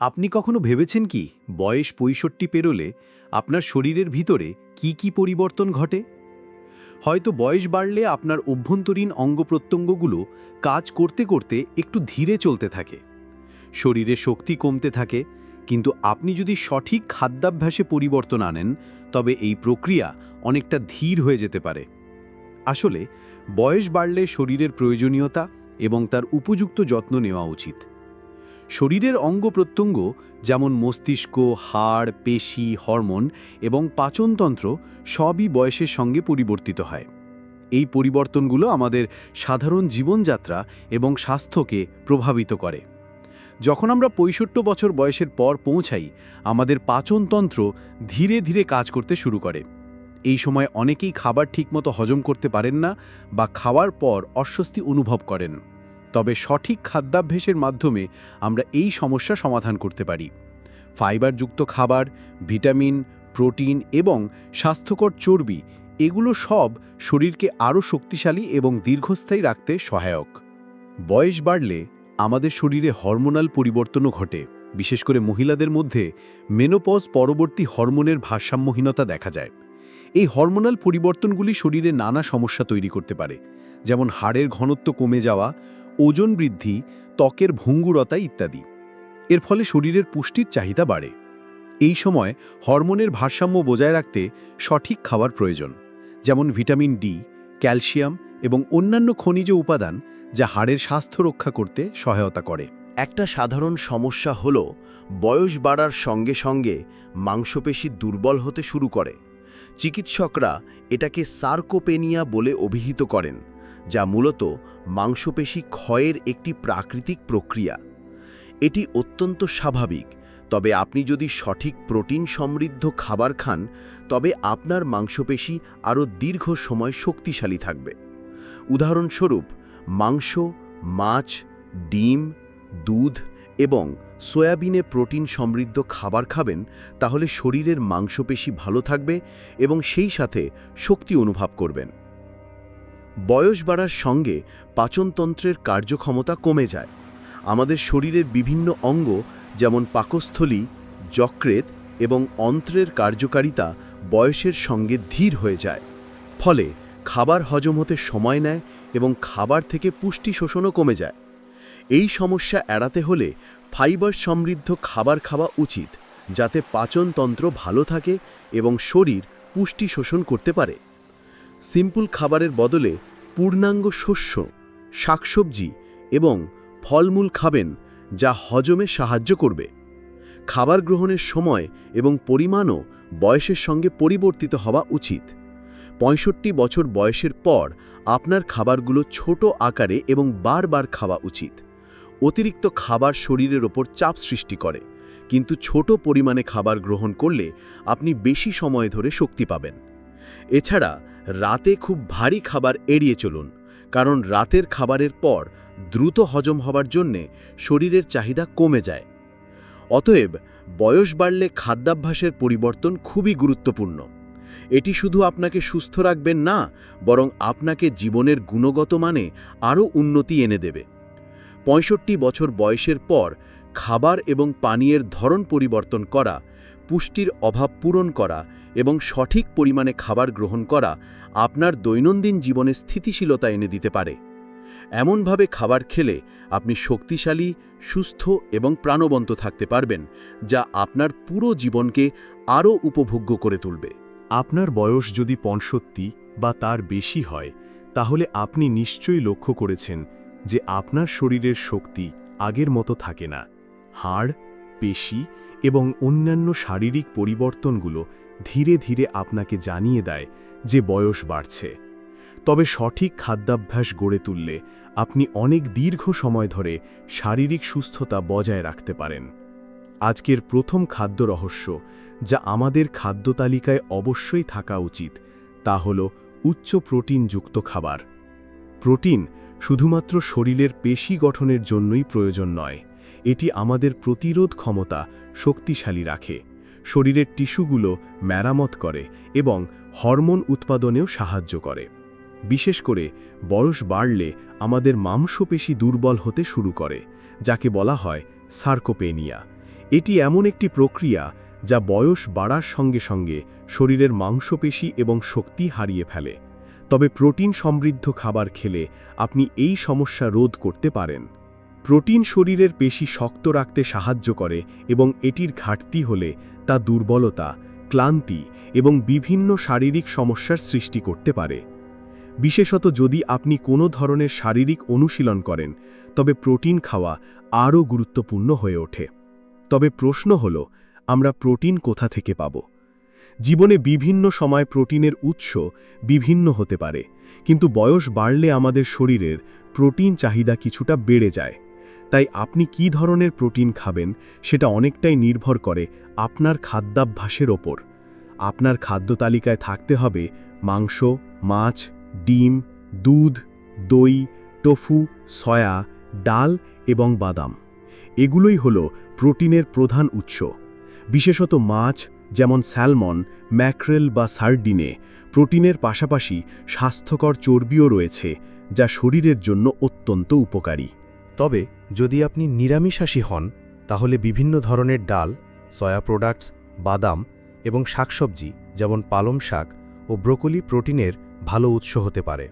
আপনি কখনো ভেবেছেন কি বয়স পঁয়ষট্টি পেরোলে আপনার শরীরের ভিতরে কি কি পরিবর্তন ঘটে? হয়তো বয়স বাড়লে আপনার অভ্যন্তরীণ অঙ্গপ্রত্যঙ্গগুলো কাজ করতে করতে একটু ধীরে চলতে থাকে। শরীরে শক্তি কমতে থাকে, কিন্তু আপনি যদি সঠিক খাদ্যাভ্যাসে পরিবর্তন আনেন, তবে এই প্রক্রিয়া অনেকটা ধীর হয়ে যেতে পারে। আসলে, বয়স বাড়লে শরীরের প্রয়োজনীয়তা এবং তার উপযুক্ত যত্ন নেওয়া উচিত। শরীরের অঙ্গ প্রত্যঙ্গ, যেমন মস্তিষ্ক, হাড়, পেশি, হরমোন এবং পাচনতন্ত্র সবই বয়সের সঙ্গে পরিবর্তিত হয়। এই পরিবর্তনগুলো আমাদের সাধারণ জীবনযাত্রা এবং স্বাস্থ্যকে প্রভাবিত করে। যখন আমরা পঁয়ষট্টি বছর বয়সের পর পৌঁছাই, আমাদের পাচনতন্ত্র ধীরে ধীরে কাজ করতে শুরু করে। এই সময় অনেকেই খাবার ঠিকমতো হজম করতে পারেন না বা খাওয়ার পর অস্বস্তি অনুভব করেন। তবে সঠিক খাদ্যাভ্যাসের মাধ্যমে আমরা এই সমস্যা সমাধান করতে পারি। ফাইবারযুক্ত খাবার, ভিটামিন, প্রোটিন এবং স্বাস্থ্যকর চর্বি, এগুলো সব শরীরকে আরও শক্তিশালী এবং দীর্ঘস্থায়ী রাখতে সহায়ক। বয়স বাড়লে আমাদের শরীরে হরমোনাল পরিবর্তনও ঘটে, বিশেষ করে মহিলাদের মধ্যে মেনোপজ পরবর্তী হরমোনের ভারসাম্যহীনতা দেখা যায়। এই হরমোনাল পরিবর্তনগুলি শরীরে নানা সমস্যা তৈরি করতে পারে, যেমন হাড়ের ঘনত্ব কমে যাওয়া ওজন বৃদ্ধি, ত্বকের ভঙ্গুরতা ইত্যাদি। এর ফলে শরীরের পুষ্টির চাহিদা বাড়ে। এই সময় হরমোনের ভারসাম্য বজায় রাখতে সঠিক খাবার প্রয়োজন, যেমন ভিটামিন ডি, ক্যালসিয়াম এবং অন্যান্য খনিজ উপাদান যা হাড়ের স্বাস্থ্য রক্ষা করতে সহায়তা করে। একটা সাধারণ সমস্যা হল, বয়স বাড়ার সঙ্গে সঙ্গে মাংসপেশি দুর্বল হতে শুরু করে। চিকিৎসকরা এটাকে সার্কোপেনিয়া বলে অভিহিত করেন। যা মূলত মাংসপেশি ক্ষয়ের একটি প্রাকৃতিক প্রক্রিয়া। এটি অত্যন্ত স্বাভাবিক, তবে আপনি যদি সঠিক প্রোটিন সমৃদ্ধ খাবার খান, তবে আপনার মাংসপেশি আরও দীর্ঘ সময় শক্তিশালী থাকবে। উদাহরণস্বরূপ, মাংস, মাছ, ডিম, দুধ এবং সয়াবিনে প্রোটিন সমৃদ্ধ খাবার খাবেন, তাহলে শরীরের মাংসপেশি ভালো থাকবে এবং সেই সাথে শক্তি অনুভব করবেন। বয়স বাড়ার সঙ্গে পাচনতন্ত্রের কার্যক্ষমতা কমে যায়। আমাদের শরীরের বিভিন্ন অঙ্গ যেমন পাকস্থলী যকৃত এবং অন্ত্রের কার্যকারিতা বয়সের সঙ্গে ধীর হয়ে যায়। ফলে খাবার হজম হতে সময় নেয় এবং খাবার থেকে পুষ্টি শোষণও কমে যায়। এই সমস্যা এড়াতে হলে ফাইবার সমৃদ্ধ খাবার খাওয়া উচিত, যাতে পাচনতন্ত্র ভালো থাকে এবং শরীর পুষ্টি শোষণ করতে পারে। সিম্পল খাবারের বদলে পূর্ণাঙ্গ শস্য, শাকসবজি এবং ফলমূল খাবেন যা হজমে সাহায্য করবে। খাবার গ্রহণের সময় এবং পরিমাণও বয়সের সঙ্গে পরিবর্তিত হওয়া উচিত। পঁয়ষট্টি বছর বয়সের পর আপনার খাবারগুলো ছোট আকারে এবং বারবার খাওয়া উচিত। অতিরিক্ত খাবার শরীরের ওপর চাপ সৃষ্টি করে, কিন্তু ছোট পরিমাণে খাবার গ্রহণ করলে আপনি বেশি সময় ধরে শক্তি পাবেন। এছাড়া রাতে খুব ভারী খাবার এড়িয়ে চলুন, কারণ রাতের খাবারের পর দ্রুত হজম হবার জন্যে শরীরের চাহিদা কমে যায়। অতএব বয়স বাড়লে খাদ্যাভ্যাসের পরিবর্তন খুবই গুরুত্বপূর্ণ। এটি শুধু আপনাকে সুস্থ রাখবেন না, বরং আপনাকে জীবনের গুণগত মানে আরও উন্নতি এনে দেবে। পঁয়ষট্টি বছর বয়সের পর খাবার এবং পানীয়ের ধরন পরিবর্তন করা পুষ্টির অভাব পূরণ করা এবং সঠিক পরিমাণে খাবার গ্রহণ করা আপনার দৈনন্দিন জীবনে স্থিতিশীলতা এনে দিতে পারে। এমনভাবে খাবার খেলে আপনি শক্তিশালী, সুস্থ এবং প্রাণবন্ত থাকতে পারবেন, যা আপনার পুরো জীবনকে আরও উপভোগ্য করে তুলবে। আপনার বয়স যদি পঁয়ষট্টি বা তার বেশি হয়, তাহলে আপনি নিশ্চয়ই লক্ষ্য করেছেন যে আপনার শরীরের শক্তি আগের মতো থাকে না। হাড়, পেশি এবং অন্যান্য শারীরিক পরিবর্তনগুলো ধীরে ধীরে আপনাকে জানিয়ে দেয় যে বয়স বাড়ছে। তবে সঠিক খাদ্যাভ্যাস গড়ে তুললে আপনি অনেক দীর্ঘ সময় ধরে শারীরিক সুস্থতা বজায় রাখতে পারেন। আজকের প্রথম খাদ্য রহস্য যা আমাদের খাদ্য তালিকায় অবশ্যই থাকা উচিত তা হল উচ্চ প্রোটিনযুক্ত খাবার। প্রোটিন শুধুমাত্র শরীরের পেশি গঠনের জন্যই প্রয়োজন নয়। এটি আমাদের প্রতিরোধ ক্ষমতা শক্তিশালী রাখে। শরীরের টিস্যুগুলো মেরামত করে এবং হরমোন উৎপাদনেও সাহায্য করে। বিশেষ করে বয়স বাড়লে আমাদের মাংসপেশি দুর্বল হতে শুরু করে, যাকে বলা হয় সার্কোপেনিয়া। এটি এমন একটি প্রক্রিয়া যা বয়স বাড়ার সঙ্গে সঙ্গে শরীরের মাংসপেশি এবং শক্তি হারিয়ে ফেলে। তবে প্রোটিন সমৃদ্ধ খাবার খেলে আপনি এই সমস্যা রোধ করতে পারেন। প্রোটিন শরীরের পেশি শক্ত রাখতে সাহায্য করে এবং এটির ঘাটতি হলে তা দুর্বলতা, ক্লান্তি এবং বিভিন্ন শারীরিক সমস্যার সৃষ্টি করতে পারে। বিশেষত যদি আপনি কোনো ধরনের শারীরিক অনুশীলন করেন, তবে প্রোটিন খাওয়া আরও গুরুত্বপূর্ণ হয়ে ওঠে। তবে প্রশ্ন হল, আমরা প্রোটিন কোথা থেকে পাব? জীবনে বিভিন্ন সময় প্রোটিনের উৎস বিভিন্ন হতে পারে, কিন্তু বয়স বাড়লে আমাদের শরীরের প্রোটিন চাহিদা কিছুটা বেড়ে যায়। তাই আপনি কি ধরনের প্রোটিন খাবেন সেটা অনেকটাই নির্ভর করে আপনার খাদ্যাভ্যাসের ওপর। আপনার খাদ্য তালিকায় থাকতে হবে মাংস, মাছ, ডিম, দুধ, দই, টোফু, সয়া, ডাল এবং বাদাম। এগুলোই হল প্রোটিনের প্রধান উৎস। বিশেষত মাছ যেমন স্যালমন, ম্যাক্রেল বা সার্ডিনে প্রোটিনের পাশাপাশি স্বাস্থ্যকর চর্বিও রয়েছে যা শরীরের জন্য অত্যন্ত উপকারী। তবে যদি আপনি নিরামিষাশী হন, তাহলে বিভিন্ন ধরনের ডাল, সয়া প্রোডাক্টস, বাদাম এবং শাকসবজি যেমন পালং শাক ও ব্রোকলি প্রোটিনের ভালো উৎস হতে পারে।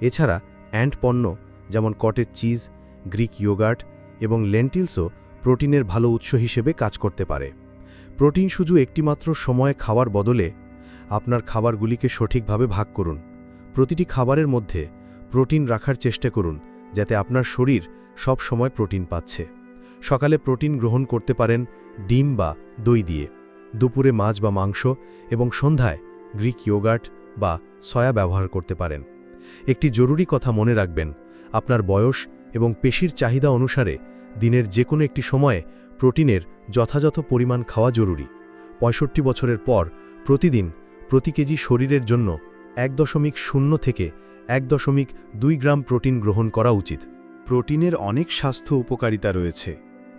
এছাড়া অ্যান্ড পণ্য যেমন কটের চিজ, গ্রিক ইয়োগার্ট এবং লেন্টিলসও প্রোটিনের ভালো উৎস হিসেবে কাজ করতে পারে। প্রোটিন শুধু একটিমাত্র সময়ে খাওয়ার বদলে আপনার খাবারগুলিকে সঠিকভাবে ভাগ করুন। প্রতিটি খাবারের মধ্যে প্রোটিন রাখার চেষ্টা করুন, যাতে আপনার শরীর সব সময় প্রোটিন পাচ্ছে। সকালে প্রোটিন গ্রহণ করতে পারেন ডিম বা দই দিয়ে, দুপুরে মাছ বা মাংস এবং সন্ধ্যায় গ্রিক ইয়োগার্ট বা সয়া ব্যবহার করতে পারেন। একটি জরুরি কথা মনে রাখবেন, আপনার বয়স এবং পেশির চাহিদা অনুসারে দিনের যে কোনো একটি সময়ে প্রোটিনের যথাযথ পরিমাণ খাওয়া জরুরি। পঁয়ষট্টি বছরের পর প্রতিদিন প্রতি কেজি শরীরের জন্য এক দশমিক শূন্য থেকে এক দশমিক দুই গ্রাম প্রোটিন গ্রহণ করা উচিত। প্রোটিনের অনেক স্বাস্থ্য উপকারিতা রয়েছে।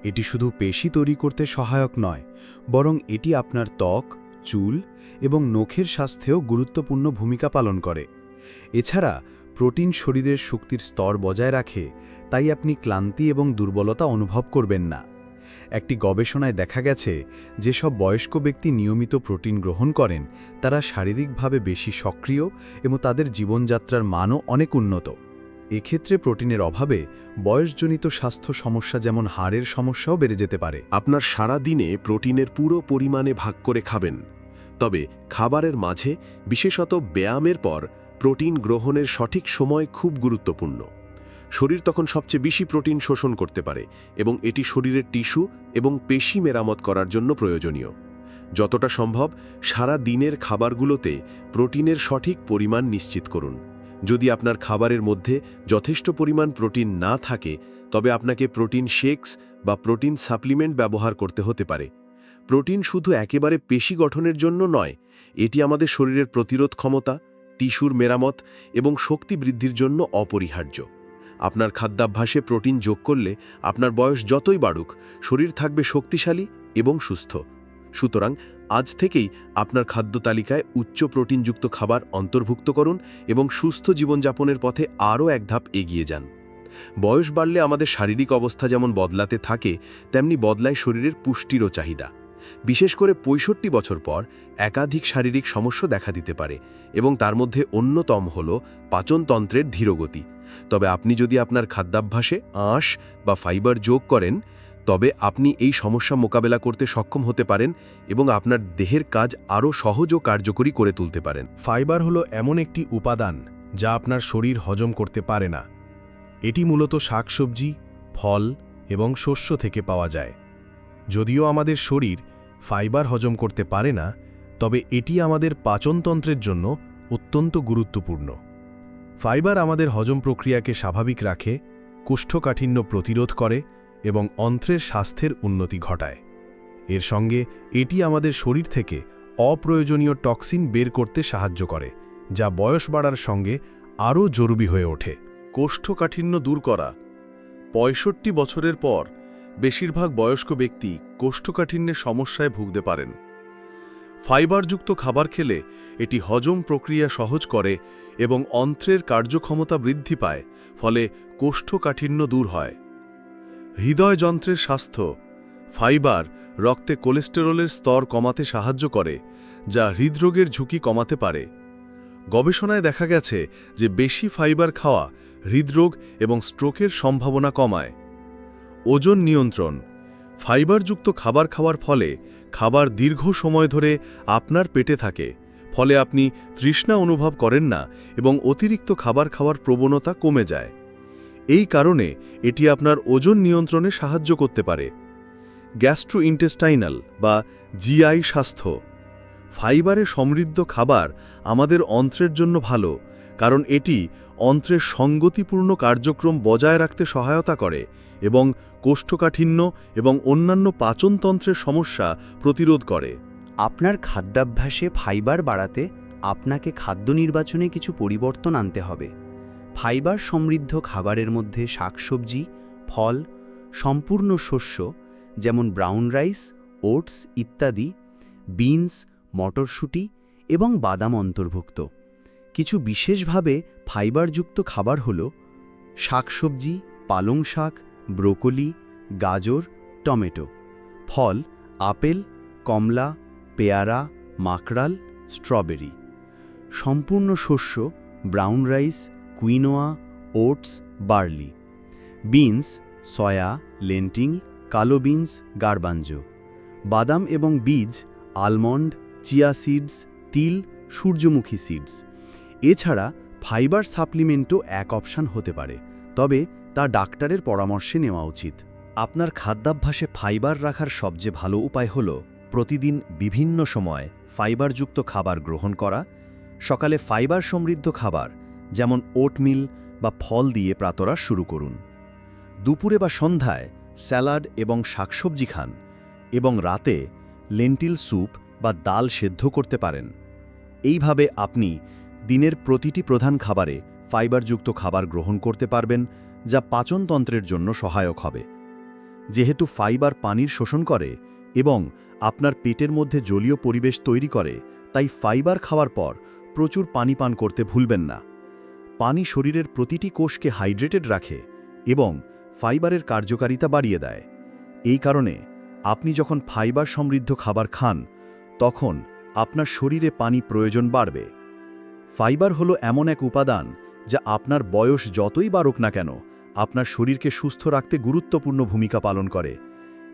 এটি শুধু পেশি তৈরি করতে সহায়ক নয়, বরং এটি আপনার ত্বক, চুল এবং নখের স্বাস্থ্যেও গুরুত্বপূর্ণ ভূমিকা পালন করে। এছাড়া, প্রোটিন শরীরের শক্তির স্তর বজায় রাখে, তাই আপনি ক্লান্তি এবং দুর্বলতা অনুভব করবেন না। একটি গবেষণায় দেখা গেছে, যেসব বয়স্ক ব্যক্তি নিয়মিত প্রোটিন গ্রহণ করেন, তারা শারীরিকভাবে বেশি সক্রিয় এবং তাদের জীবনযাত্রার মানও অনেক উন্নত। এক্ষেত্রে প্রোটিনের অভাবে বয়সজনিত স্বাস্থ্য সমস্যা যেমন হাড়ের সমস্যাও বেড়ে যেতে পারে। আপনার সারা দিনে প্রোটিনের পুরো পরিমাণে ভাগ করে খাবেন। তবে খাবারের মাঝে, বিশেষত ব্যায়ামের পর, প্রোটিন গ্রহণের সঠিক সময় খুব গুরুত্বপূর্ণ। শরীর তখন সবচেয়ে বেশি প্রোটিন শোষণ করতে পারে এবং এটি শরীরের টিস্যু এবং পেশি মেরামত করার জন্য প্রয়োজনীয়। যতটা সম্ভব, সারা দিনের খাবারগুলোতে প্রোটিনের সঠিক পরিমাণ নিশ্চিত করুন। যদি আপনার খাবারের মধ্যে যথেষ্ট পরিমাণ প্রোটিন না থাকে, তবে আপনাকে প্রোটিন শেকস বা প্রোটিন সাপ্লিমেন্ট ব্যবহার করতে হতে পারে। প্রোটিন শুধু একেবারে পেশি গঠনের জন্য নয়, এটি আমাদের শরীরের প্রতিরোধ ক্ষমতা, টিস্যুর মেরামত এবং শক্তি বৃদ্ধির জন্য অপরিহার্য। আপনার খাদ্যাভ্যাসে প্রোটিন যোগ করলে আপনার বয়স যতই বাড়ুক, শরীর থাকবে শক্তিশালী এবং সুস্থ। সুতরাং আজ থেকেই আপনার খাদ্য তালিকায় উচ্চ প্রোটিনযুক্ত খাবার অন্তর্ভুক্ত করুন এবং সুস্থ জীবনযাপনের পথে আরও এক ধাপ এগিয়ে যান। বয়স বাড়লে আমাদের শারীরিক অবস্থা যেমন বদলাতে থাকে, তেমনি বদলায় শরীরের পুষ্টিরও চাহিদা। বিশেষ করে পঁয়ষট্টি বছর পর একাধিক শারীরিক সমস্যা দেখা দিতে পারে এবং তার মধ্যে অন্যতম হল পাচনতন্ত্রের ধীরগতি। তবে আপনি যদি আপনার খাদ্যাভ্যাসে আঁশ বা ফাইবার যোগ করেন তবে আপনি এই সমস্যা মোকাবেলা করতে সক্ষম হতে পারেন এবং আপনার দেহের কাজ আরও সহজ ও কার্যকরী করে তুলতে পারেন। ফাইবার হলো এমন একটি উপাদান যা আপনার শরীর হজম করতে পারে না। এটি মূলত শাকসবজি, ফল এবং শস্য থেকে পাওয়া যায়। যদিও আমাদের শরীর ফাইবার হজম করতে পারে না, তবে এটি আমাদের পাচনতন্ত্রের জন্য অত্যন্ত গুরুত্বপূর্ণ। ফাইবার আমাদের হজম প্রক্রিয়াকে স্বাভাবিক রাখে, কোষ্ঠকাঠিন্য প্রতিরোধ করে এবং অন্ত্রের স্বাস্থ্যের উন্নতি ঘটায়। এর সঙ্গে এটি আমাদের শরীর থেকে অপ্রয়োজনীয় টক্সিন বের করতে সাহায্য করে, যা বয়স বাড়ার সঙ্গে আরও জরুরি হয়ে ওঠে। কোষ্ঠকাঠিন্য দূর করা। পঁয়ষট্টি বছরের পর বেশিরভাগ বয়স্ক ব্যক্তি কোষ্ঠকাঠিন্যের সমস্যায় ভুগতে পারেন। ফাইবারযুক্ত খাবার খেলে এটি হজম প্রক্রিয়া সহজ করে এবং অন্ত্রের কার্যক্ষমতা বৃদ্ধি পায়, ফলে কোষ্ঠকাঠিন্য দূর হয়। হৃদয় যন্ত্রের স্বাস্থ্য, ফাইবার রক্তে কোলেস্টেরলের স্তর কমাতে সাহায্য করে, যা হৃদরোগের ঝুঁকি কমাতে পারে। গবেষণায় দেখা গেছে যে বেশি ফাইবার খাওয়া হৃদরোগ এবং স্ট্রোকের সম্ভাবনা কমায়। ওজন নিয়ন্ত্রণ, ফাইবারযুক্ত খাবার খাওয়ার ফলে খাবার দীর্ঘ সময় ধরে আপনার পেটে থাকে, ফলে আপনি তৃষ্ণা অনুভব করেন না এবং অতিরিক্ত খাবার খাওয়ার প্রবণতা কমে যায়। এই কারণে এটি আপনার ওজন নিয়ন্ত্রণে সাহায্য করতে পারে। গ্যাস্ট্রোইন্টেস্টাইনাল বা জিআই স্বাস্থ্য। ফাইবারে সমৃদ্ধ খাবার আমাদের অন্ত্রের জন্য ভালো, কারণ এটি অন্ত্রের সঙ্গতিপূর্ণ কার্যক্রম বজায় রাখতে সহায়তা করে এবং কোষ্ঠকাঠিন্য এবং অন্যান্য পাচনতন্ত্রের সমস্যা প্রতিরোধ করে। আপনার খাদ্যাভ্যাসে ফাইবার বাড়াতে আপনাকে খাদ্য নির্বাচনে কিছু পরিবর্তন আনতে হবে। ফাইবার সমৃদ্ধ খাবারের মধ্যে শাকসবজি, ফল, সম্পূর্ণ শস্য, যেমন ব্রাউন রাইস, ওটস ইত্যাদি, বিনস, মটরশুঁটি এবং বাদাম অন্তর্ভুক্ত। কিছু বিশেষভাবে ফাইবারযুক্ত খাবার হল শাকসবজি, পালং শাক, ব্রোকলি, গাজর, টমেটো। ফল, আপেল, কমলা, পেয়ারা, মাকড়াল, স্ট্রবেরি। সম্পূর্ণ শস্য, brown rice quinoa, oats, barley. Beans, soya, lentils, কালো বিনস, গার্বাঞ্জো। বাদাম এবং বীজ, আলমন্ড, চিয়া সিডস, তিল, সূর্যমুখী সিডস। এছাড়া ফাইবার সাপ্লিমেন্টও এক অপশান হতে পারে, তবে তা ডাক্তারের পরামর্শে নেওয়া উচিত। আপনার খাদ্যাভ্যাসে ফাইবার রাখার সবচেয়ে ভালো উপায় হল প্রতিদিন বিভিন্ন সময় ফাইবারযুক্ত খাবার গ্রহণ করা, সকালে ফাইবার সমৃদ্ধ খাবার যেমন ওটমিল বা ফল দিয়ে প্রাতরা শুরু করুন। দুপুরে বা সন্ধ্যায় স্যালাড এবং শাকসবজি খান এবং রাতে লেন্টিল স্যুপ বা ডাল সেদ্ধ করতে পারেন। এইভাবে আপনি দিনের প্রতিটি প্রধান খাবারে ফাইবারযুক্ত খাবার গ্রহণ করতে পারবেন, যা পাচনতন্ত্রের জন্য সহায়ক হবে। যেহেতু ফাইবার পানির শোষণ করে এবং আপনার পেটের মধ্যে জলীয় পরিবেশ তৈরি করে, তাই ফাইবার খাওয়ার পর প্রচুর পানি পান করতে ভুলবেন না। পানি শরীরের প্রতিটি কোষকে হাইড্রেটেড রাখে এবং ফাইবারের কার্যকারিতা বাড়িয়ে দেয়। এই কারণে আপনি যখন ফাইবার সমৃদ্ধ খাবার খান, তখন আপনার শরীরে পানি প্রয়োজন বাড়বে। ফাইবার হলো এমন এক উপাদান যা আপনার বয়স যতই বাড়ুক না কেন, আপনার শরীরকে সুস্থ রাখতে গুরুত্বপূর্ণ ভূমিকা পালন করে।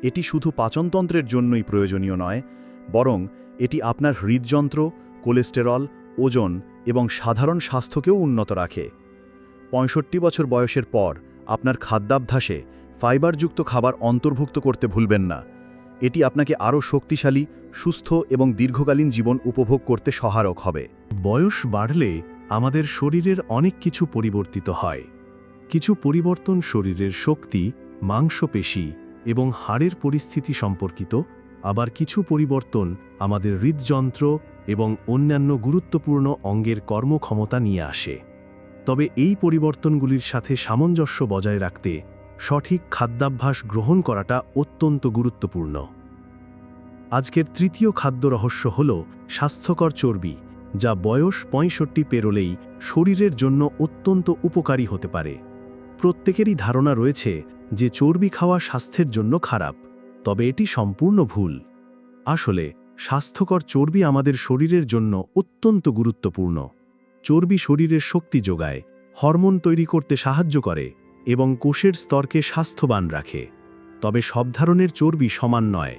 এটি শুধু পাচনতন্ত্রের জন্যই প্রয়োজনীয় নয়, বরং এটি আপনার হৃদযন্ত্র, কোলেস্টেরল ওজন এবং সাধারণ স্বাস্থ্যকেও উন্নত রাখে। পঁয়ষট্টি বছর বয়সের পর আপনার খাদ্যাভ্যাসে ফাইবারযুক্ত খাবার অন্তর্ভুক্ত করতে ভুলবেন না। এটি আপনাকে আরও শক্তিশালী, সুস্থ এবং দীর্ঘকালীন জীবন উপভোগ করতে সহায়ক হবে। বয়স বাড়লে আমাদের শরীরের অনেক কিছু পরিবর্তিত হয়। কিছু পরিবর্তন শরীরের শক্তি, মাংসপেশি এবং হাড়ের পরিস্থিতি সম্পর্কিত, আবার কিছু পরিবর্তন আমাদের হৃদযন্ত্র এবং অন্যান্য গুরুত্বপূর্ণ অঙ্গের কর্মক্ষমতা নিয়ে আসে। তবে এই পরিবর্তনগুলির সাথে সামঞ্জস্য বজায় রাখতে সঠিক খাদ্যাভ্যাস গ্রহণ করাটা অত্যন্ত গুরুত্বপূর্ণ। আজকের তৃতীয় খাদ্য রহস্য হল স্বাস্থ্যকর চর্বি, যা বয়স পঁয়ষট্টি পেরোলেই শরীরের জন্য অত্যন্ত উপকারী হতে পারে। প্রত্যেকেরই ধারণা রয়েছে যে চর্বি খাওয়া স্বাস্থ্যের জন্য খারাপ, তবে এটি সম্পূর্ণ ভুল। আসলে স্বাস্থ্যকর চর্বি আমাদের শরীরের জন্য অত্যন্ত গুরুত্বপূর্ণ। চর্বি শরীরের শক্তি যোগায়, হরমোন তৈরি করতে সাহায্য করে এবং কোষের স্তরকে স্বাস্থ্যবান রাখে। তবে সব ধরনের চর্বি সমান নয়।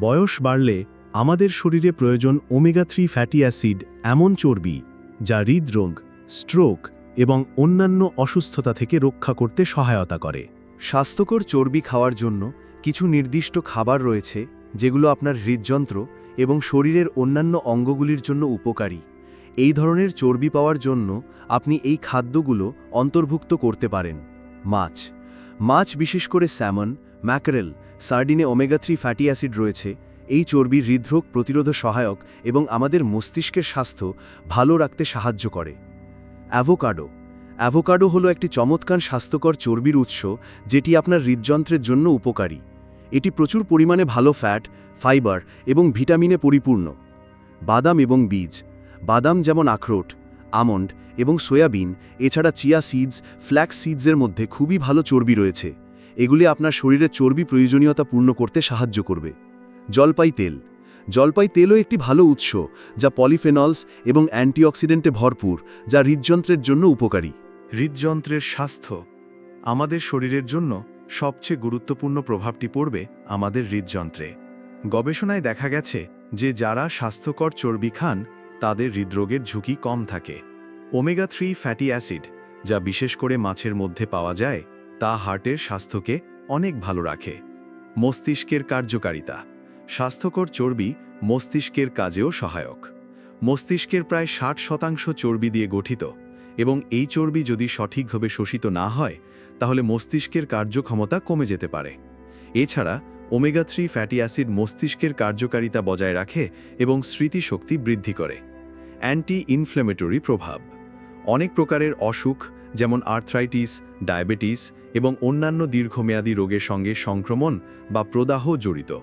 বয়স বাড়লে আমাদের শরীরে প্রয়োজন ওমেগা থ্রি ফ্যাটি অ্যাসিড এমন চর্বি যা হৃদরোগ, স্ট্রোক এবং অন্যান্য অসুস্থতা থেকে রক্ষা করতে সহায়তা করে। স্বাস্থ্যকর চর্বি খাওয়ার জন্য কিছু নির্দিষ্ট খাবার রয়েছে যেগুলো আপনার হৃদযন্ত্র এবং শরীরের অন্যান্য অঙ্গগুলির জন্য উপকারী। এই ধরনের চর্বি পাওয়ার জন্য আপনি এই খাদ্যগুলো অন্তর্ভুক্ত করতে পারেন। মাছ। মাছ বিশেষ করে স্যামন, ম্যাকারেল, সার্ডিনে ওমেগা থ্রি ফ্যাটি অ্যাসিড রয়েছে। এই চর্বি হৃদরোগ প্রতিরোধ সহায়ক এবং আমাদের মস্তিষ্কের স্বাস্থ্য ভালো রাখতে সাহায্য করে। অ্যাভোকাডো। অ্যাভোকাডো হলো একটি চমৎকার স্বাস্থ্যকর চর্বির উৎস যেটি আপনার হৃদযন্ত্রের জন্য উপকারী। এটি প্রচুর পরিমাণে ভালো ফ্যাট ফাইবার এবং ভিটামিনে পরিপূর্ণ। বাদাম এবং বীজ, বাদাম যেমন আখরোট, আমন্ড এবং সয়াবিন, এছাড়া চিয়া সিডস ফ্ল্যাক্স সিডসের মধ্যে খুবই ভালো চর্বি রয়েছে। এগুলি আপনার শরীরে চর্বি প্রয়োজনীয়তা পূর্ণ করতে সাহায্য করবে। জলপাই তেল, জলপাই তেলও একটি ভালো উৎস যা পলিফেনলস এবং অ্যান্টিঅক্সিডেন্টে ভরপুর, যা হৃদযন্ত্রের জন্য উপকারী। হৃদযন্ত্রের স্বাস্থ্য আমাদের শরীরের জন্য সবচেয়ে গুরুত্বপূর্ণ প্রভাবটি পড়বে আমাদের হৃদযন্ত্রে। গবেষণায় দেখা গেছে যে যারা স্বাস্থ্যকর চর্বি খান, তাদের হৃদরোগের ঝুঁকি কম থাকে। ওমেগা থ্রি ফ্যাটি অ্যাসিড, যা বিশেষ করে মাছের মধ্যে পাওয়া যায়, তা হার্টের স্বাস্থ্যকে অনেক ভালো রাখে। মস্তিষ্কের কার্যকারিতা। স্বাস্থ্যকর চর্বি মস্তিষ্কের কাজেও সহায়ক। মস্তিষ্কের প্রায় ষাট শতাংশ চর্বি দিয়ে গঠিত এবং এই চর্বি যদি সঠিকভাবে শোষিত না হয় তাহলে মস্তিষ্কের কার্যক্ষমতা কমে যেতে পারে। এছাড়া, ওমেগা থ্রি ফ্যাটি অ্যাসিড মস্তিষ্কের কার্যকারিতা বজায় রাখে এবং স্মৃতিশক্তি বৃদ্ধি করে। অ্যান্টি ইনফ্লেমেটরি প্রভাব। অনেক প্রকারের অসুখ, যেমন আর্থ্রাইটিস, ডায়াবেটিস এবং অন্যান্য দীর্ঘমেয়াদী রোগের সঙ্গে সংক্রমণ বা প্রদাহ জড়িত।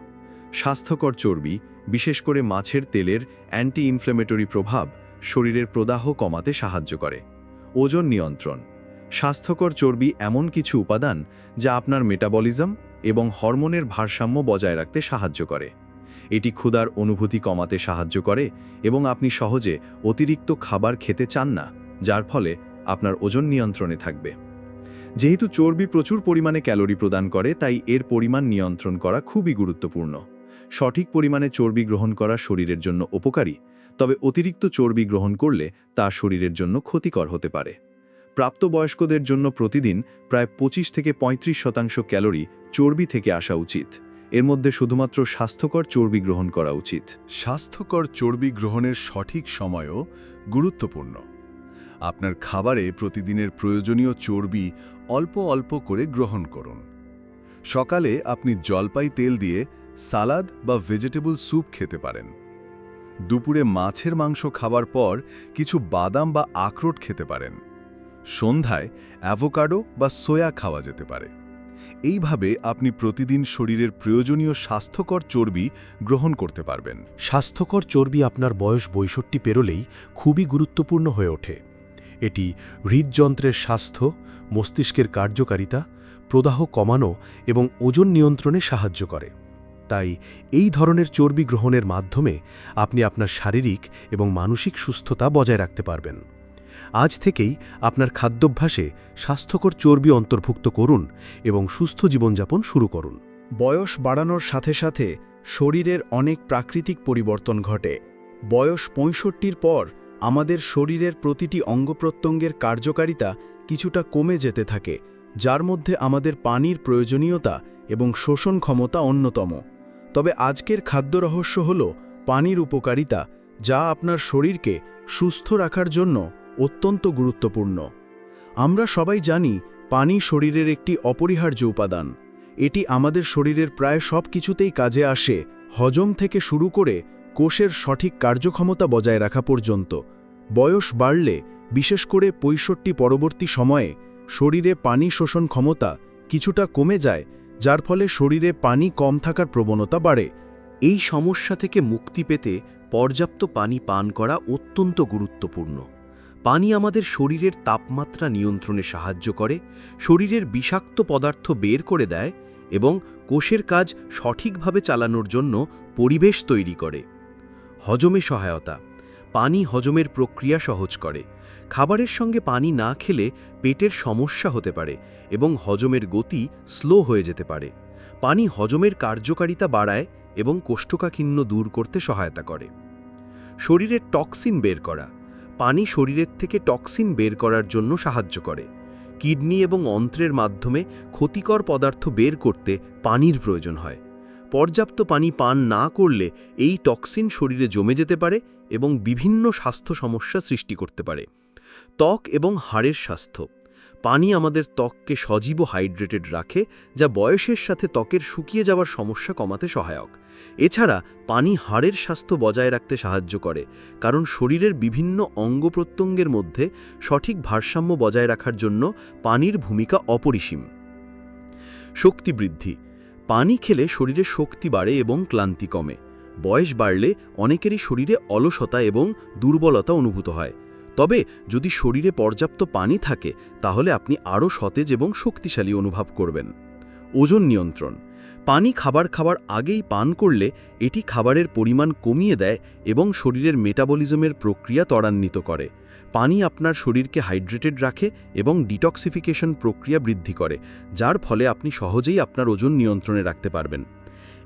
স্বাস্থ্যকর চর্বি, বিশেষ করে মাছের তেলের অ্যান্টি ইনফ্লেমেটরি প্রভাব শরীরের প্রদাহ কমাতে সাহায্য করে। ওজন নিয়ন্ত্রণ। স্বাস্থ্যকর চর্বি এমন কিছু উপাদান যা আপনার মেটাবলিজম এবং হরমোনের ভারসাম্য বজায় রাখতে সাহায্য করে। এটি ক্ষুধার অনুভূতি কমাতে সাহায্য করে এবং আপনি সহজে অতিরিক্ত খাবার খেতে চান না, যার ফলে আপনার ওজন নিয়ন্ত্রণে থাকবে। যেহেতু চর্বি প্রচুর পরিমাণে ক্যালোরি প্রদান করে, তাই এর পরিমাণ নিয়ন্ত্রণ করা খুবই গুরুত্বপূর্ণ। সঠিক পরিমাণে চর্বি গ্রহণ করা শরীরের জন্য উপকারী, তবে অতিরিক্ত চর্বি গ্রহণ করলে তা শরীরের জন্য ক্ষতিকর হতে পারে। প্রাপ্তবয়স্কদের জন্য প্রতিদিন প্রায় ২৫ থেকে ৩৫ শতাংশ ক্যালোরি চর্বি থেকে আসা উচিত। এর মধ্যে শুধুমাত্র স্বাস্থ্যকর চর্বি গ্রহণ করা উচিত। স্বাস্থ্যকর চর্বি গ্রহণের সঠিক সময়ও গুরুত্বপূর্ণ। আপনার খাবারে প্রতিদিনের প্রয়োজনীয় চর্বি অল্প অল্প করে গ্রহণ করুন। সকালে আপনি জলপাই তেল দিয়ে সালাদ বা ভেজিটেবল স্যুপ খেতে পারেন। দুপুরে মাছের মাংস খাবার পর কিছু বাদাম বা আখরোট খেতে পারেন। সন্ধ্যায় অ্যাভোকাডো বা সোয়া খাওয়া যেতে পারে। এইভাবে আপনি প্রতিদিন শরীরের প্রয়োজনীয় স্বাস্থ্যকর চর্বি গ্রহণ করতে পারবেন। স্বাস্থ্যকর চর্বি আপনার বয়স বৈষট্টি পেরোলেই খুবই গুরুত্বপূর্ণ হয়ে ওঠে। এটি হৃদযন্ত্রের স্বাস্থ্য, মস্তিষ্কের কার্যকারিতা, প্রদাহ কমানো এবং ওজন নিয়ন্ত্রণে সাহায্য করে। তাই এই ধরনের চর্বি গ্রহণের মাধ্যমে আপনি আপনার শারীরিক এবং মানসিক সুস্থতা বজায় রাখতে পারবেন। আজ থেকেই আপনার খাদ্যাভ্যাসে স্বাস্থ্যকর চর্বি অন্তর্ভুক্ত করুন এবং সুস্থ জীবনযাপন শুরু করুন। বয়স বাড়ানোর সাথে সাথে শরীরের অনেক প্রাকৃতিক পরিবর্তন ঘটে। বয়স পঁয়ষট্টির পর আমাদের শরীরের প্রতিটি অঙ্গপ্রত্যঙ্গের কার্যকারিতা কিছুটা কমে যেতে থাকে, যার মধ্যে আমাদের পানির প্রয়োজনীয়তা এবং শোষণ ক্ষমতা অন্যতম। তবে আজকের খাদ্য রহস্য হল পানির উপকারিতা, যা আপনার শরীরকে সুস্থ রাখার জন্য অত্যন্ত গুরুত্বপূর্ণ। আমরা সবাই জানি, পানি শরীরের একটি অপরিহার্য উপাদান। এটি আমাদের শরীরের প্রায় সব কিছুতেই কাজে আসে, হজম থেকে শুরু করে কোষের সঠিক কার্যক্ষমতা বজায় রাখা পর্যন্ত। বয়স বাড়লে, বিশেষ করে পঁয়ষট্টি পরবর্তী সময়ে, শরীরে পানি শোষণ ক্ষমতা কিছুটা কমে যায়, যার ফলে শরীরে পানি কম থাকার প্রবণতা বাড়ে। এই সমস্যা থেকে মুক্তি পেতে পর্যাপ্ত পানি পান করা অত্যন্ত গুরুত্বপূর্ণ। পানি আমাদের শরীরের তাপমাত্রা নিয়ন্ত্রণে সাহায্য করে, শরীরের বিষাক্ত পদার্থ বের করে দেয় এবং কোষের কাজ সঠিকভাবে চালানোর জন্য পরিবেশ তৈরি করে। হজমে সহায়তা। পানি হজমের প্রক্রিয়া সহজ করে। খাবারের সঙ্গে পানি না খেলে পেটের সমস্যা হতে পারে এবং হজমের গতি স্লো হয়ে যেতে পারে। পানি হজমের কার্যকারিতা বাড়ায় এবং কোষ্ঠকাঠিন্য দূর করতে সহায়তা করে। শরীরের টক্সিন বের করা। পানি শরীরের থেকে টক্সিন বের করার জন্য সাহায্য করে। কিডনি এবং অন্ত্রের মাধ্যমে ক্ষতিকর পদার্থ বের করতে পানির প্রয়োজন হয়। পর্যাপ্ত পানি পান না করলে এই টক্সিন শরীরে জমে যেতে পারে এবং বিভিন্ন স্বাস্থ্য সমস্যা সৃষ্টি করতে পারে। ত্বক এবং হাড়ের স্বাস্থ্য। পানি আমাদের ত্বককে সজীব হাইড্রেটেড রাখে, যা বয়সের সাথে ত্বকের শুকিয়ে যাওয়ার সমস্যা কমাতে সহায়ক। এছাড়া, পানি হাড়ের স্বাস্থ্য বজায় রাখতে সাহায্য করে, কারণ শরীরের বিভিন্ন অঙ্গ প্রত্যঙ্গের মধ্যে সঠিক ভারসাম্য বজায় রাখার জন্য পানির ভূমিকা অপরিসীম। শক্তি বৃদ্ধি। পানি খেলে শরীরে শক্তি বাড়ে এবং ক্লান্তি কমে। বয়স বাড়লে অনেকেরই শরীরে অলসতা এবং দুর্বলতা অনুভূত হয়। তবে যদি শরীরে পর্যাপ্ত পানি থাকে, তাহলে আপনি আরও সতেজ এবং শক্তিশালী অনুভব করবেন। ওজন নিয়ন্ত্রণ। পানি খাবার খাবার আগেই পান করলে এটি খাবারের পরিমাণ কমিয়ে দেয় এবং শরীরের মেটাবলিজমের প্রক্রিয়া ত্বরান্বিত করে। পানি আপনার শরীরকে হাইড্রেটেড রাখে এবং ডিটক্সিফিকেশন প্রক্রিয়া বৃদ্ধি করে, যার ফলে আপনি সহজেই আপনার ওজন নিয়ন্ত্রণে রাখতে পারবেন।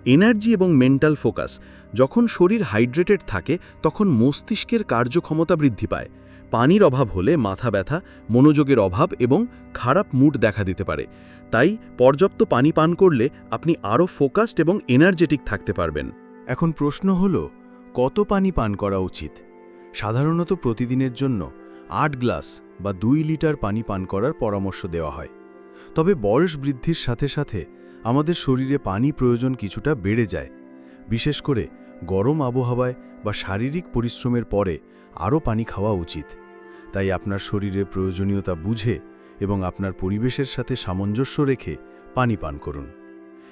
এনার্জি এবং মেন্টাল ফোকাস। যখন শরীর হাইড্রেটেড থাকে, তখন মস্তিষ্কের কার্যক্ষমতা বৃদ্ধি পায়। পানির অভাব হলে মাথা ব্যথা, মনোযোগের অভাব এবং খারাপ মুড দেখা দিতে পারে। তাই পর্যাপ্ত পানি পান করলে আপনি আরও ফোকাসড এবং এনার্জেটিক থাকতে পারবেন। এখন প্রশ্ন হল, কত পানি পান করা উচিত? সাধারণত প্রতিদিনের জন্য আট গ্লাস বা দুই লিটার পানি পান করার পরামর্শ দেওয়া হয়। তবে বয়স বৃদ্ধির সাথে সাথে আমাদের শরীরে পানি প্রয়োজন কিছুটা বেড়ে যায়। বিশেষ করে গরম আবহাওয়ায় বা শারীরিক পরিশ্রমের পরে আরও পানি খাওয়া উচিত। তাই আপনার শরীরের প্রয়োজনীয়তা বুঝে এবং আপনার পরিবেশের সাথে সামঞ্জস্য রেখে পানি পান করুন।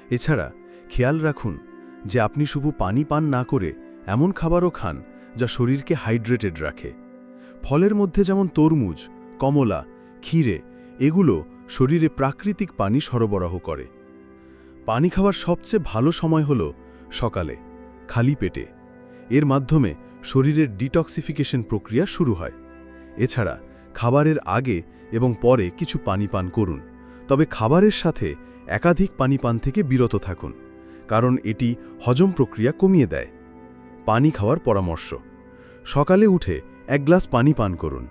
এছাড়া, খেয়াল রাখুন যে আপনি শুধু পানি পান না করে এমন খাবারও খান যা শরীরকে হাইড্রেটেড রাখে। ফলের মধ্যে যেমন তরমুজ, কমলা, ক্ষীরে এগুলো শরীরে প্রাকৃতিক পানি সরবরাহ করে। পানি খাওয়ার সবচেয়ে ভালো সময় হল সকালে, খালি পেটে। এর মাধ্যমে শরীরের ডিটক্সিফিকেশন প্রক্রিয়া শুরু হয়। এছাড়া খাবারের আগে এবং পরে কিছু পানি পান করুন। তবে খাবারের সাথে একাধিক পানি পান থেকে বিরত থাকুন, কারণ এটি হজম প্রক্রিয়া কমিয়ে দেয়। পানি খাওয়ার পরামর্শ, সকালে উঠে এক গ্লাস পানি পান করুন।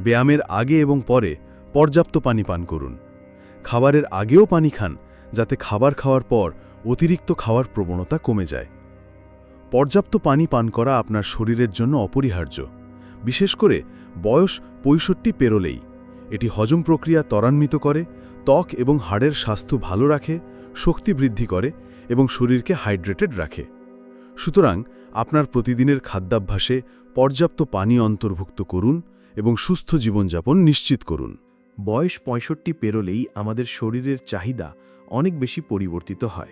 ব্যায়ামের আগে এবং পরে পর্যাপ্ত পানি পান করুন। খাবারের আগেও পানি খান, যাতে খাবার খাওয়ার পর অতিরিক্ত খাওয়ার প্রবণতা কমে যায়। পর্যাপ্ত পানি পান করা আপনার শরীরের জন্য অপরিহার্য, বিশেষ করে বয়স পঁয়ষট্টি পেরোলেই। এটি হজম প্রক্রিয়া ত্বরান্বিত করে, ত্বক এবং হাড়ের স্বাস্থ্য ভালো রাখে, শক্তি বৃদ্ধি করে এবং শরীরকে হাইড্রেটেড রাখে। সুতরাং আপনার প্রতিদিনের খাদ্যাভ্যাসে পর্যাপ্ত পানি অন্তর্ভুক্ত করুন এবং সুস্থ জীবনযাপন নিশ্চিত করুন। বয়স পঁয়ষট্টি পেরোলেই আমাদের শরীরের চাহিদা অনেক বেশি পরিবর্তিত হয়।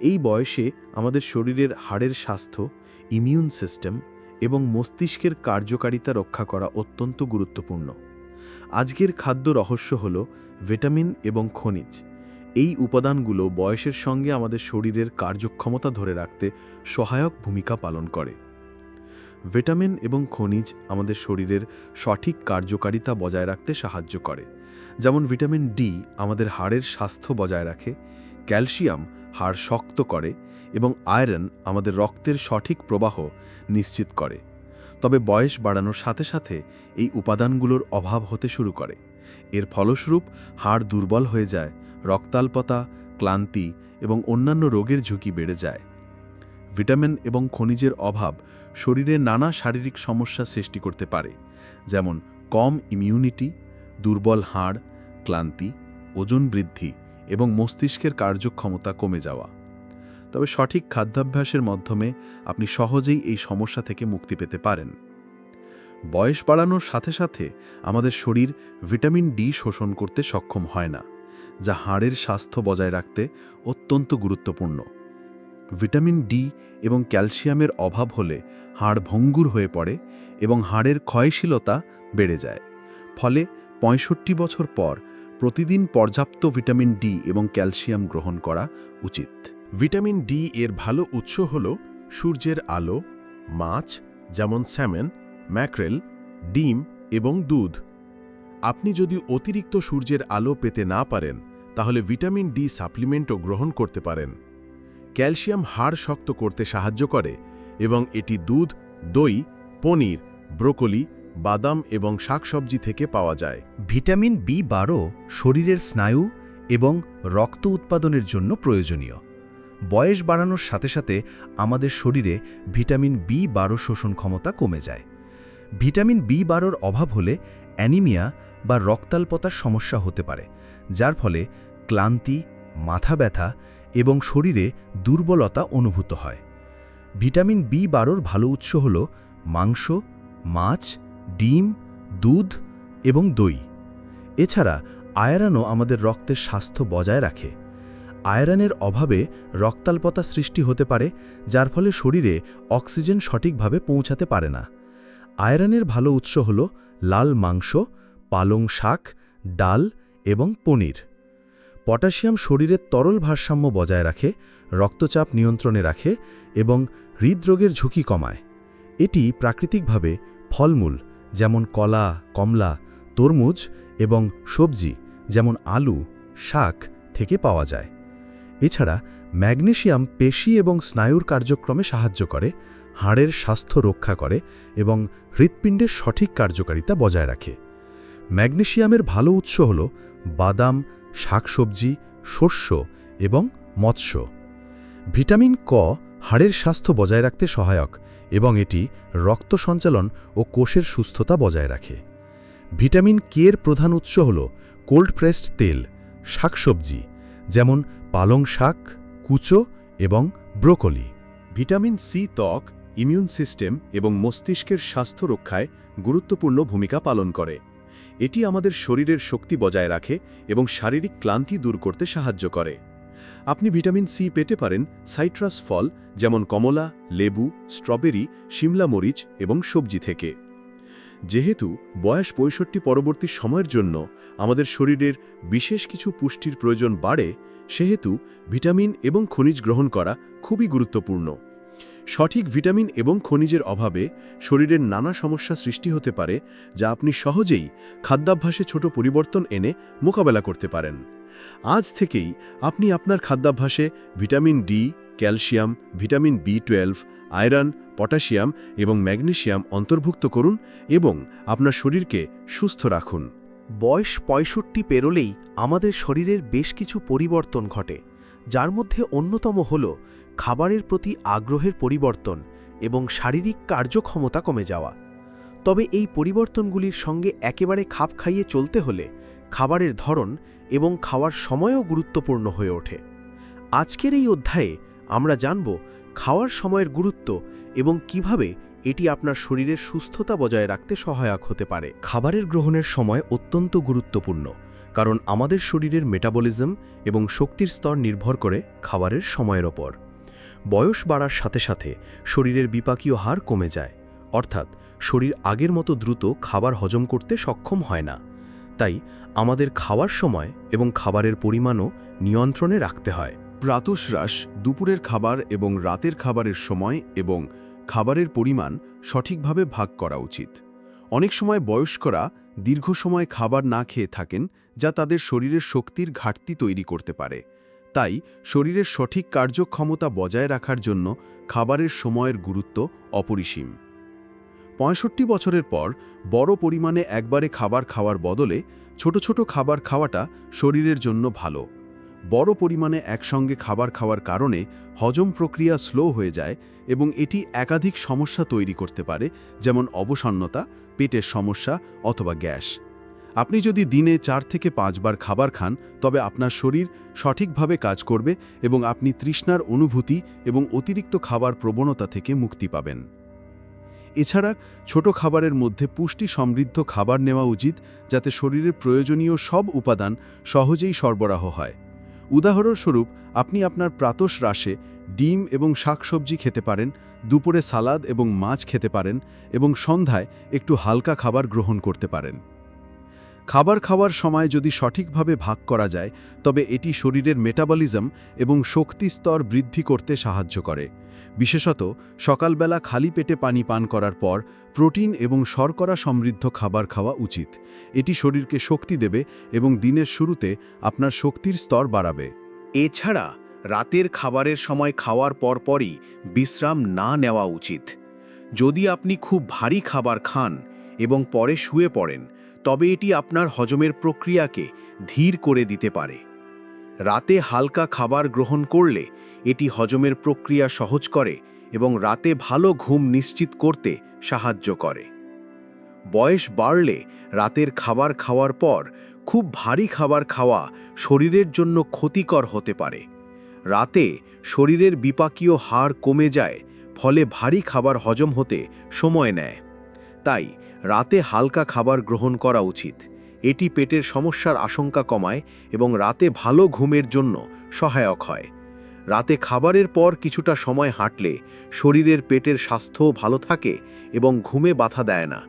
এই বয়সে আমাদের শরীরের হাড়ের স্বাস্থ্য ইমিউন সিস্টেম এবং মস্তিষ্কের কার্যকারিতা রক্ষা করা অত্যন্ত গুরুত্বপূর্ণ। আজকের খাদ্য রহস্য হল ভিটামিন এবং খনিজ। এই উপাদানগুলো বয়সের সঙ্গে আমাদের শরীরের কার্যক্ষমতা ধরে রাখতে সহায়ক ভূমিকা পালন করে। ভিটামিন এবং খনিজ আমাদের শরীরের সঠিক কার্যকারিতা বজায় রাখতে সাহায্য করে। যেমন ভিটামিন ডি আমাদের হাড়ের স্বাস্থ্য বজায় রাখে, ক্যালসিয়াম হাড় শক্ত করে এবং আয়রন আমাদের রক্তের সঠিক প্রবাহ নিশ্চিত করে। তবে বয়স বাড়ানোর সাথে সাথে এই উপাদানগুলোর অভাব হতে শুরু করে। এর ফলস্বরূপ হাড় দুর্বল হয়ে যায়, রক্তাল্পতা, ক্লান্তি এবং অন্যান্য রোগের ঝুঁকি বেড়ে যায়। ভিটামিন এবং খনিজের অভাব শরীরে নানা শারীরিক সমস্যা সৃষ্টি করতে পারে, যেমন কম ইমিউনিটি দুর্বল হাড়, ক্লান্তি, ওজন বৃদ্ধি এবং মস্তিষ্কের কার্যক্ষমতা কমে যাওয়া। তবে সঠিক খাদ্যাভ্যাসের মাধ্যমে আপনি সহজেই এই সমস্যা থেকে মুক্তি পেতে পারেন। বয়স বাড়ানোর সাথে সাথে আমাদের শরীর ভিটামিন ডি শোষণ করতে সক্ষম হয় না, যা হাড়ের স্বাস্থ্য বজায় রাখতে অত্যন্ত গুরুত্বপূর্ণ। ভিটামিন ডি এবং ক্যালসিয়ামের অভাব হলে হাড় ভঙ্গুর হয়ে পড়ে এবং হাড়ের ক্ষয়শীলতা বেড়ে যায়। ফলে পঁয়ষট্টি বছর পর প্রতিদিন পর্যাপ্ত ভিটামিন ডি এবং ক্যালসিয়াম গ্রহণ করা উচিত। ভিটামিন ডি এর ভালো উৎস হল সূর্যের আলো, মাছ, যেমন স্যামন, ম্যাক্রেল, ডিম এবং দুধ। আপনি যদি অতিরিক্ত সূর্যের আলো পেতে না পারেন, তাহলে ভিটামিন ডি সাপ্লিমেন্টও গ্রহণ করতে পারেন। ক্যালসিয়াম হাড় শক্ত করতে সাহায্য করে এবং এটি দুধ, দই, পনির, ব্রোকলি, বাদাম এবং শাকসবজি থেকে পাওয়া যায়। ভিটামিন বি বারো শরীরের স্নায়ু এবং রক্ত উৎপাদনের জন্য প্রয়োজনীয়। বয়স বাড়ানোর সাথে সাথে আমাদের শরীরে ভিটামিন বি বারো শোষণ ক্ষমতা কমে যায়। ভিটামিন বি বারোর অভাব হলে অ্যানিমিয়া বা রক্তাল্পতার সমস্যা হতে পারে, যার ফলে ক্লান্তি, মাথা ব্যথা এবং শরীরে দুর্বলতা অনুভূত হয়। ভিটামিন বি বারোর ভালো উৎস হল মাংস, মাছ, ডিম, দুধ এবং দই। এছাড়া আয়রানও আমাদের রক্তের স্বাস্থ্য বজায় রাখে। আয়রনের অভাবে রক্তাল্পতা সৃষ্টি হতে পারে, যার ফলে শরীরে অক্সিজেন সঠিকভাবে পৌঁছাতে পারে না। আয়রনের ভালো উৎস হল লাল মাংস, পালং শাক, ডাল এবং পনির। পটাশিয়াম শরীরের তরল ভারসাম্য বজায় রাখে, রক্তচাপ নিয়ন্ত্রণে রাখে এবং হৃদরোগের ঝুঁকি কমায়। এটি প্রাকৃতিকভাবে ফলমূল, যেমন কলা, কমলা, তরমুজ এবং সবজি, যেমন আলু, শাক থেকে পাওয়া যায়। এছাড়া ম্যাগনেসিয়াম পেশি এবং স্নায়ুর কার্যক্রমে সাহায্য করে, হাড়ের স্বাস্থ্য রক্ষা করে এবং হৃৎপিণ্ডের সঠিক কার্যকারিতা বজায় রাখে। ম্যাগনেসিয়ামের ভালো উৎস হল বাদাম, শাকসবজি, শস্য এবং মৎস্য। ভিটামিন ক হাড়ের স্বাস্থ্য বজায় রাখতে সহায়ক এবং এটি রক্ত সঞ্চালন ও কোষের সুস্থতা বজায় রাখে। ভিটামিন কে এর প্রধান উৎস হল কোল্ড প্রেসড তেল, শাকসবজি, যেমন পালং শাক, কুচো এবং ব্রোকলি। ভিটামিন সি ত্বক, ইমিউন সিস্টেম এবং মস্তিষ্কের স্বাস্থ্য রক্ষায় গুরুত্বপূর্ণ ভূমিকা পালন করে। এটি আমাদের শরীরের শক্তি বজায় রাখে এবং শারীরিক ক্লান্তি দূর করতে সাহায্য করে। আপনি ভিটামিন সি পেতে পারেন সাইট্রাস ফল, যেমন কমলা, লেবু, স্ট্রবেরি শিমলা মরিচ এবং সবজি থেকে। যেহেতু বয়স পঁয়ষট্টি পরবর্তী সময়ের জন্য আমাদের শরীরের বিশেষ কিছু পুষ্টির প্রয়োজন বাড়ে, সেহেতু ভিটামিন এবং খনিজ গ্রহণ করা খুবই গুরুত্বপূর্ণ। সঠিক ভিটামিন এবং খনিজের অভাবে শরীরের নানা সমস্যা সৃষ্টি হতে পারে, যা আপনি সহজেই খাদ্যাভ্যাসে ছোট পরিবর্তন এনে মোকাবেলা করতে পারেন। আজ থেকেই আপনি আপনার খাদ্যাভ্যাসে vitamin D, calcium, vitamin B twelve, iron potassium এবং ম্যাগনেশিয়াম অন্তর্ভুক্ত করুন এবং আপনার শরীরকে সুস্থ রাখুন। বয়স পঁয়ষট্টি পেরোলেই আমাদের শরীরের বেশ কিছু পরিবর্তন ঘটে, যার মধ্যে অন্যতম হল খাবারের প্রতি আগ্রহের পরিবর্তন এবং শারীরিক কার্যক্ষমতা কমে যাওয়া। তবে এই পরিবর্তনগুলির সঙ্গে একেবারে খাপ খাইয়ে চলতে হলে খাবারের ধরন এবং খাওয়ার সময়ও গুরুত্বপূর্ণ হয়ে ওঠে। আজকের এই অধ্যায়ে আমরা জানব খাওয়ার সময়ের গুরুত্ব এবং কীভাবে এটি আপনার শরীরের সুস্থতা বজায় রাখতে সহায়ক হতে পারে। খাবারের গ্রহণের সময় অত্যন্ত গুরুত্বপূর্ণ, কারণ আমাদের শরীরের মেটাবলিজম এবং শক্তির স্তর নির্ভর করে খাবারের সময়ের ওপর। বয়স বাড়ার সাথে সাথে শরীরের বিপাকীয় হার কমে যায়, অর্থাৎ শরীর আগের মতো দ্রুত খাবার হজম করতে সক্ষম হয় না। তাই আমাদের খাওয়ার সময় এবং খাবারের পরিমাণও নিয়ন্ত্রণে রাখতে হয়। প্রাতঃশ্বাস, দুপুরের খাবার এবং রাতের খাবারের সময় এবং খাবারের পরিমাণ সঠিকভাবে ভাগ করা উচিত। অনেক সময় বয়স্করা দীর্ঘ সময় খাবার না খেয়ে থাকেন, যা তাদের শরীরের শক্তির ঘাটতি তৈরি করতে পারে। তাই শরীরের সঠিক কার্যক্ষমতা বজায় রাখার জন্য খাবারের সময়ের গুরুত্ব অপরিসীম। পঁয়ষট্টি বছরের পর বড় পরিমাণে একবারে খাবার খাওয়ার বদলে ছোট ছোট খাবার খাওয়াটা শরীরের জন্য ভালো। বড় পরিমাণে একসঙ্গে খাবার খাওয়ার কারণে হজম প্রক্রিয়া স্লো হয়ে যায় এবং এটি একাধিক সমস্যা তৈরি করতে পারে, যেমন অবসন্নতা, পেটের সমস্যা অথবা গ্যাস। আপনি যদি দিনে চার থেকে পাঁচবার খাবার খান, তবে আপনার শরীর সঠিকভাবে কাজ করবে এবং আপনি তৃষ্ণার অনুভূতি এবং অতিরিক্ত খাবার প্রবণতা থেকে মুক্তি পাবেন। এছাড়া, ছোট খাবারের মধ্যে পুষ্টি সমৃদ্ধ খাবার নেওয়া উচিত, যাতে শরীরের প্রয়োজনীয় সব উপাদান সহজেই সরবরাহ হয়। উদাহরণস্বরূপ, আপনি আপনার প্রাতস রাশে ডিম এবং শাকসবজি খেতে পারেন, দুপুরে সালাদ এবং মাছ খেতে পারেন এবং সন্ধ্যায় একটু হালকা খাবার গ্রহণ করতে পারেন। খাবার খাওয়ার সময় যদি সঠিকভাবে ভাগ করা যায়, তবে এটি শরীরের মেটাবলিজম এবং শক্তি স্তর বৃদ্ধি করতে সাহায্য করে। বিশেষত সকালবেলা খালি পেটে পানি পান করার পর প্রোটিন এবং শর্করা সমৃদ্ধ খাবার খাওয়া উচিত। এটি শরীরকে শক্তি দেবে এবং দিনের শুরুতে আপনার শক্তির স্তর বাড়াবে। এছাড়া রাতের খাবারের সময় খাওয়ার পরপরই বিশ্রাম না নেওয়া উচিত। যদি আপনি খুব ভারী খাবার খান এবং পরে শুয়ে পড়েন, তবে এটি আপনার হজমের প্রক্রিয়াকে ধীর করে দিতে পারে। রাতে হালকা খাবার গ্রহণ করলে এটি হজমের প্রক্রিয়া সহজ করে এবং রাতে ভালো ঘুম নিশ্চিত করতে সাহায্য করে। বয়স বাড়লে রাতের খাবার খাওয়ার পর খুব ভারী খাবার খাওয়া শরীরের জন্য ক্ষতিকর হতে পারে। রাতে শরীরের বিপাকীয় হার কমে যায়, ফলে ভারী খাবার হজম হতে সময় নেয়। তাই রাতে হালকা খাবার গ্রহণ করা উচিত। এটি পেটের সমস্যার আশঙ্কা কমায় এবং রাতে ভালো ঘুমের জন্য সহায়ক হয়। রাতে খাবারের পর কিছুটা সময় হাঁটলে শরীরের পেটের স্বাস্থ্যও ভালো থাকে এবং ঘুমে বাধা দেয় না।